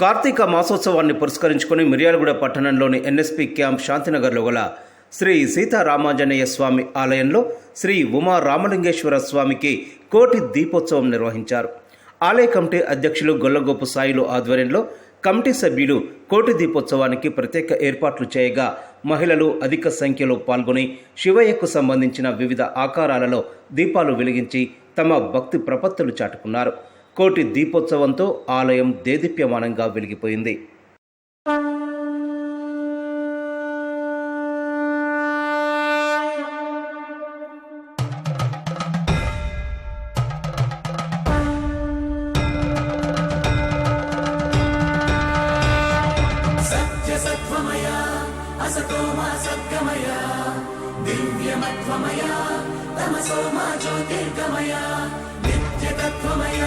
కార్తీక మాసోత్సవాన్ని పురస్కరించుకుని మిర్యాలగూడ పట్టణంలోని NSP camp శాంతినగర్లో గల శ్రీ సీతారామాంజనేయ స్వామి ఆలయంలో శ్రీ ఉమా రామలింగేశ్వర స్వామికి కోటి దీపోత్సవం నిర్వహించారు. ఆలయ కమిటీ అధ్యక్షులు గొల్లగోపు సాయిలు ఆధ్వర్యంలో కమిటీ సభ్యులు కోటి దీపోత్సవానికి ప్రత్యేక ఏర్పాట్లు చేయగా మహిళలు అధిక సంఖ్యలో పాల్గొని శివయ్యకు సంబంధించిన వివిధ ఆకారాలలో దీపాలు వెలిగించి తమ భక్తి ప్రపత్తులు చాటుకున్నారు. కోటి దీపోత్సవంతో ఆలయం దేదీప్యమానంగా వెలిగిపోయింది सत्यसत्त्वमय असतो मा सद्गमय दिव्यमत्वमय तमसो मा ज्योतिर्गमय नित्यतत्त्वमय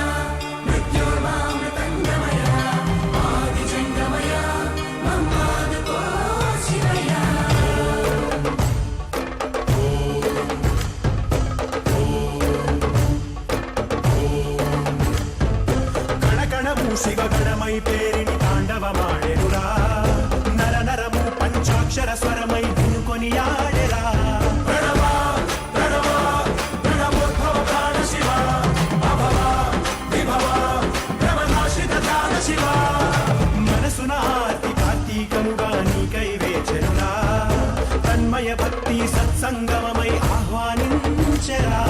శివగణమై పేరిని తాండవమాడెరురా నర నరము పంచాక్షర స్వరమై సంగమమై ఆహ్వానించరా.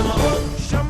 శంభో శంకర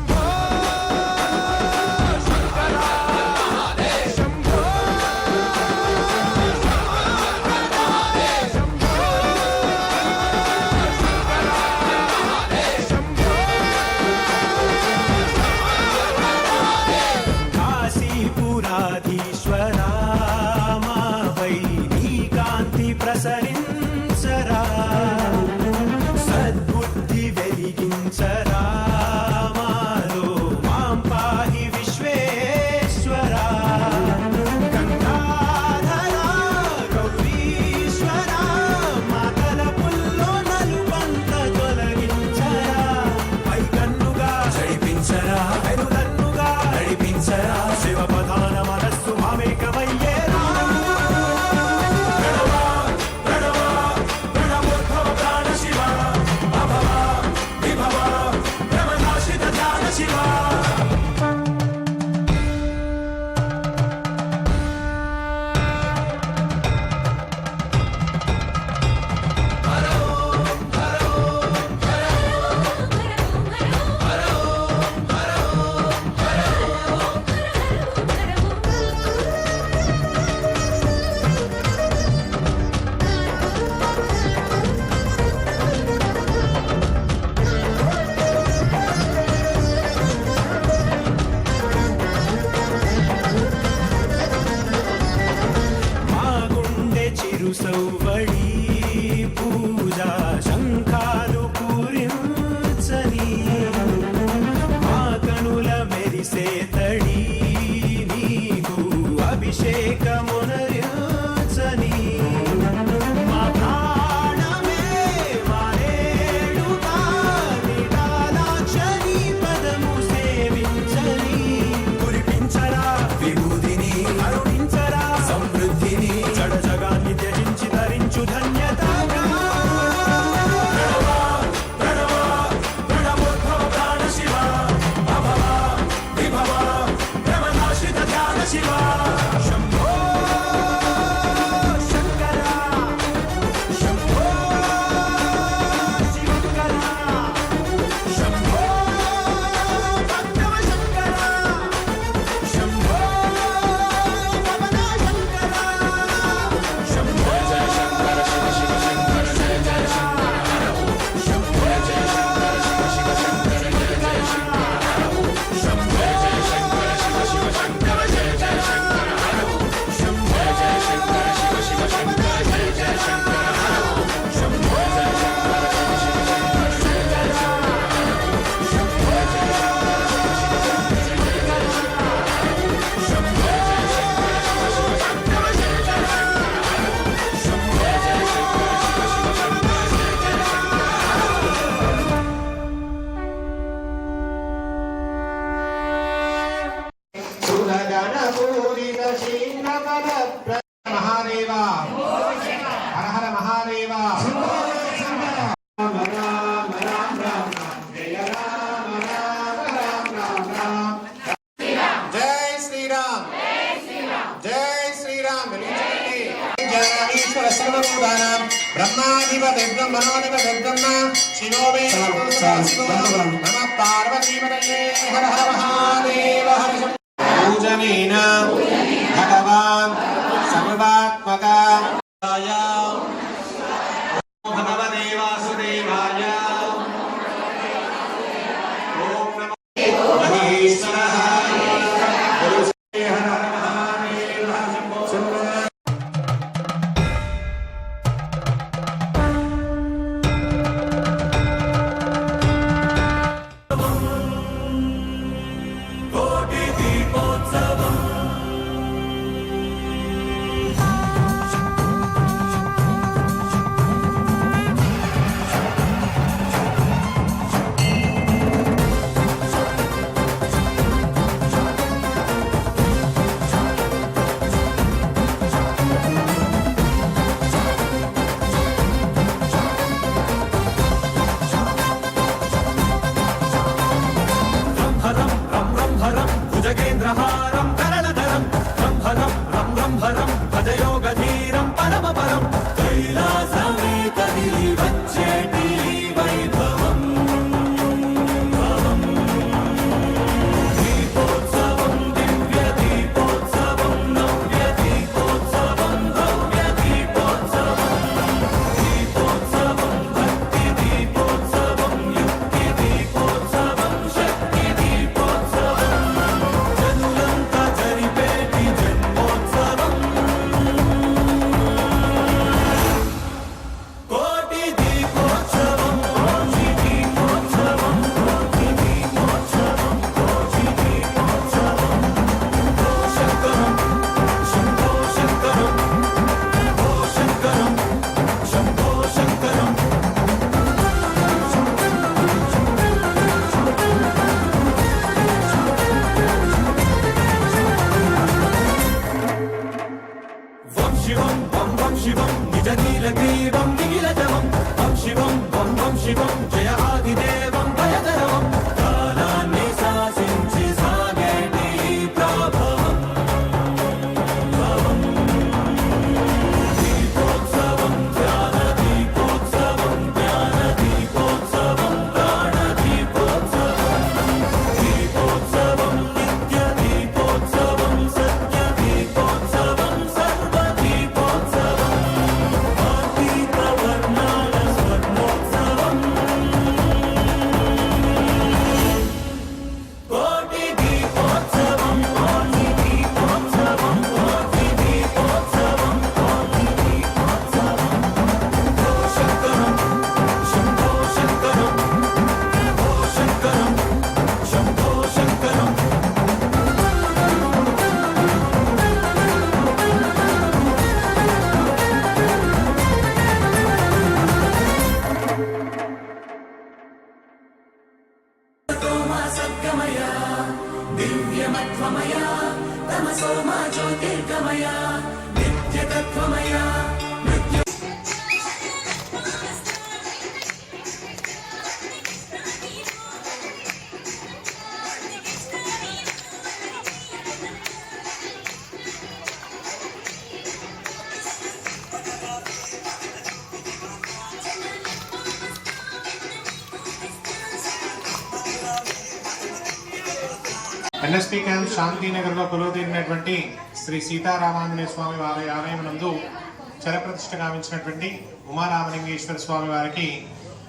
గణపూరిత శీఘ్రఫల మహాదేవ హర హర మహాదేవ రామ రామ రామ రామ జయ రామ రామ రామ రామ రామ జై శ్రీరామ్ జై శ్రీరామ్ వెలిగించండి. జగదీశ్వర సర్వభూతానాం బ్రహ్మాధిపతి బ్రహ్మణోధిపతి బ్రహ్మ శివో మే నమ ಪ್ರಹಾರ ఎస్పీ క్యాంప్ శాంతినగర్లో కొలువుతీరినటువంటి శ్రీ సీతారామాంజనేయ స్వామి వారి ఆలయం నందు చరప్రతిష్ఠ గావించినటువంటి ఉమారామలింగేశ్వర స్వామి వారికి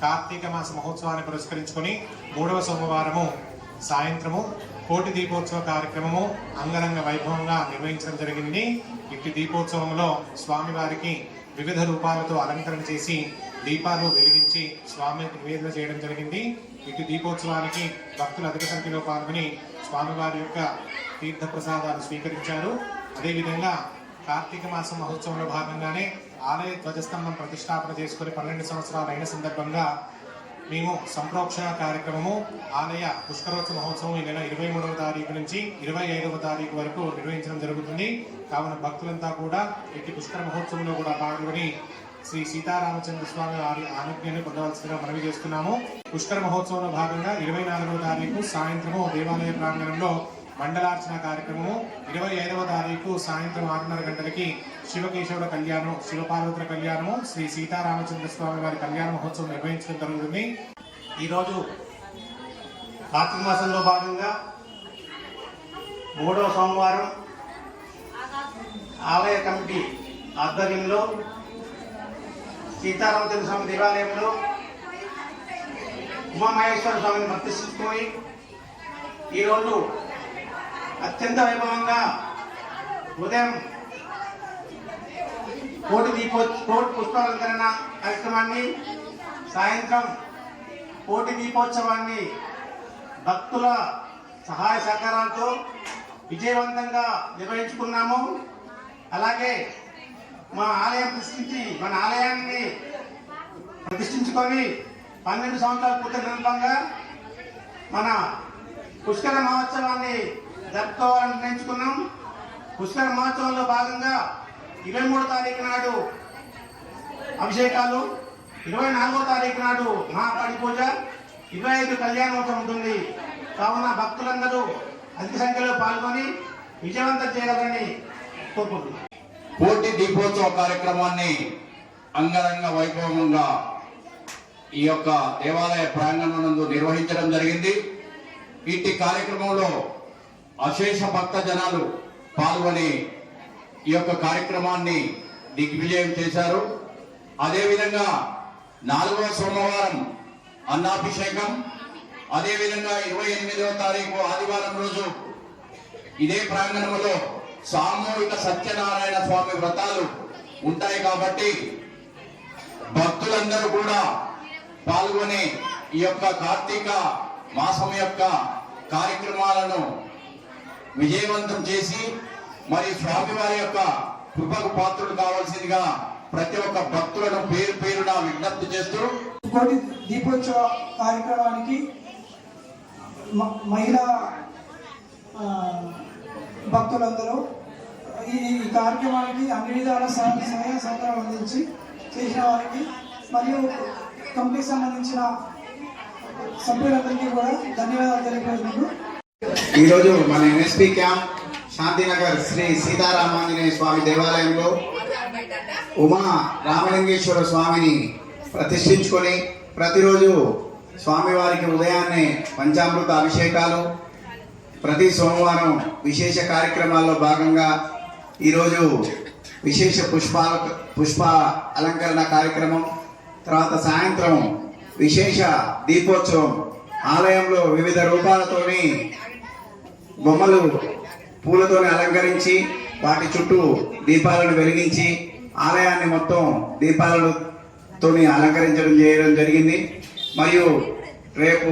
కార్తీక మాస మహోత్సవాన్ని పురస్కరించుకొని మూడవ సోమవారము సాయంత్రము కోటి దీపోత్సవ కార్యక్రమము అంగరంగ వైభవంగా నిర్వహించడం జరిగింది. ఇట్టి దీపోత్సవంలో స్వామివారికి వివిధ రూపాలతో అలంకరణ చేసి దీపాలు వెలిగించి స్వామి నివేదన చేయడం జరిగింది. ఇటు దీపోత్సవానికి భక్తులు అధిక సంఖ్యలో పాల్గొని స్వామివారి యొక్క తీర్థ ప్రసాదాలు స్వీకరించారు. అదేవిధంగా కార్తీక మాస మహోత్సవంలో భాగంగానే ఆలయ ధ్వజస్తంభం ప్రతిష్టాపన చేసుకుని పన్నెండు సంవత్సరాలు అయిన సందర్భంగా మేము సంప్రోక్షణ కార్యక్రమము ఆలయ పుష్కరోత్సవ మహోత్సవం ఈ నెల ఇరవై మూడవ తారీఖు నుంచి ఇరవై ఐదవ తారీఖు వరకు నిర్వహించడం జరుగుతుంది. కావున భక్తులంతా కూడా ఇటు పుష్కర మహోత్సవంలో కూడా పాల్గొని శ్రీ సీతారామచంద్ర స్వామి వారి ఆరోగ్యాన్ని పొందవలసిందిగా మనవి చేస్తున్నాము. పుష్కర మహోత్సవంలో భాగంగా ఇరవై నాలుగవ తారీఖు సాయంత్రము దేవాలయ ప్రాంగణంలో మండలార్చన కార్యక్రమము. ఇరవై ఐదవ తారీఖు సాయంత్రం ఆరున్నర గంటలకి శివకేశవుల కళ్యాణం శివపార్వతుల కళ్యాణము శ్రీ సీతారామచంద్ర స్వామి వారి కళ్యాణ మహోత్సవం నిర్వహించడం జరుగుతుంది. ఈరోజు కార్తీక మాసంలో భాగంగా మూడవ సోమవారం ఆలయ కమిటీ ఆధ్వర్యంలో సీతారామచంద్ర స్వామి దేవాలయంలో ఉమామహేశ్వర స్వామిని ప్రతిష్ఠించుకొని ఈరోజు అత్యంత వైభవంగా ఉదయం కోటి దీపో కోటి పుష్పాలంకరణ కార్యక్రమాన్ని సాయంత్రం కోటి దీపోత్సవాన్ని భక్తుల సహాయ సహకారాలతో విజయవంతంగా నిర్వహించుకున్నాము. అలాగే మా ఆలయం ప్రతిష్ఠించి మన ఆలయాన్ని ప్రతిష్ఠించుకొని పన్నెండు సంవత్సరాల పూర్తి సందర్భంగా మన పుష్కర మహోత్సవాన్ని జరుపుకోవాలని నిర్ణయించుకున్నాం. పుష్కర మహోత్సవంలో భాగంగా ఇరవై మూడో తారీఖు నాడు అభిషేకాలు ఇరవై నాలుగో తారీఖు నాడు మహాపడి పూజ ఇరవై ఐదు కళ్యాణోత్సవం ఉంటుంది. కావున భక్తులందరూ అధిక సంఖ్యలో పాల్గొని విజయవంతం చేయాలని కోరుకుంటున్నాం. కోటి దీపోత్సవ కార్యక్రమాన్ని అంగరంగ వైభవంగా ఈ యొక్క దేవాలయ ప్రాంగణం నందు నిర్వహించడం జరిగింది. ఇట్టి కార్యక్రమంలో అశేష భక్త జనాలు పాల్గొని ఈ యొక్క కార్యక్రమాన్ని దిగ్విజయం చేశారు. అదేవిధంగా నాలుగవ సోమవారం అన్నాభిషేకం అదేవిధంగా ఇరవై ఎనిమిదవ తారీఖు ఆదివారం రోజు ఇదే ప్రాంగణంలో సామూహిక సత్యనారాయణ స్వామి వ్రతాలు ఉంటాయి కాబట్టి భక్తులందరూ కూడా పాల్గొని ఈ యొక్క కార్తీక మాసం యొక్క కార్యక్రమాలను విజయవంతం చేసి మరి స్వామివారి యొక్క కృపకు పాత్రుడు కావాల్సిందిగా ప్రతి ఒక్క భక్తులను పేరు పేరున విజ్ఞప్తి చేస్తూ ఇంకోటి దీపోత్సవ కార్యక్రమానికి మహిళా భక్తులందరూ ఈ ఈ కార్యక్రమానికి అన్ని విధాల సహాయ సహాయ సహకారం అందించి చేసిన వారికి మరియు కమిటీకి సంబంధించిన సభ్యులందరికీ కూడా ధన్యవాదాలు తెలియజేస్తున్నాను ఈరోజు మన ఎన్ఎస్పి క్యాంప్ శాంతినగర్ శ్రీ సీతారామాంజనేయ స్వామి దేవాలయంలో ఉమా రామలింగేశ్వర స్వామిని ప్రతిష్ఠించుకొని ప్రతిరోజు స్వామివారికి ఉదయాన్నే పంచామృత అభిషేకాలు ప్రతి సోమవారం విశేష కార్యక్రమాల్లో భాగంగా ఈరోజు విశేష పుష్పాల పుష్ప అలంకరణ కార్యక్రమం తర్వాత సాయంత్రం విశేష దీపోత్సవం ఆలయంలో వివిధ రూపాలతోని బొమ్మలు పూలతోని అలంకరించి వాటి చుట్టూ దీపాలను వెలిగించి ఆలయాన్ని మొత్తం దీపాలతోని అలంకరించడం చేయడం జరిగింది. మరియు రేపు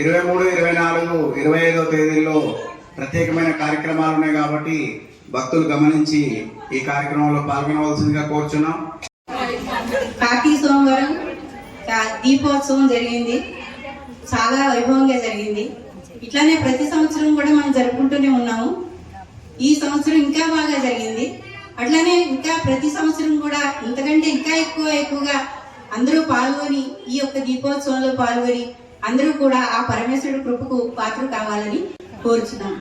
ఇరవై మూడు ఇరవై నాలుగు ఇరవై ఐదో తేదీల్లో ప్రత్యేకమైన కార్యక్రమాలు ఉన్నాయి కాబట్టి భక్తులు గమనించి ఈ కార్యక్రమంలో పాల్గొనవలసిందిగా కోరుచున్నాం. కార్తీక సోమవారం దీపోత్సవం జరిగింది. చాలా వైభవంగా జరిగింది. ఇట్లానే ప్రతి సంవత్సరం కూడా మనం జరుపుకుంటూనే ఉన్నాము. ఈ సంవత్సరం ఇంకా బాగా జరిగింది. అట్లానే ఇంకా ప్రతి సంవత్సరం కూడా ఇంతకంటే ఇంకా ఎక్కువ ఎక్కువగా అందరూ పాల్గొని ఈ యొక్క దీపోత్సవంలో పాల్గొని అందరూ కూడా ఆ పరమేశ్వరుడు కృపకు పాత్ర కావాలని కోరుచున్నాం.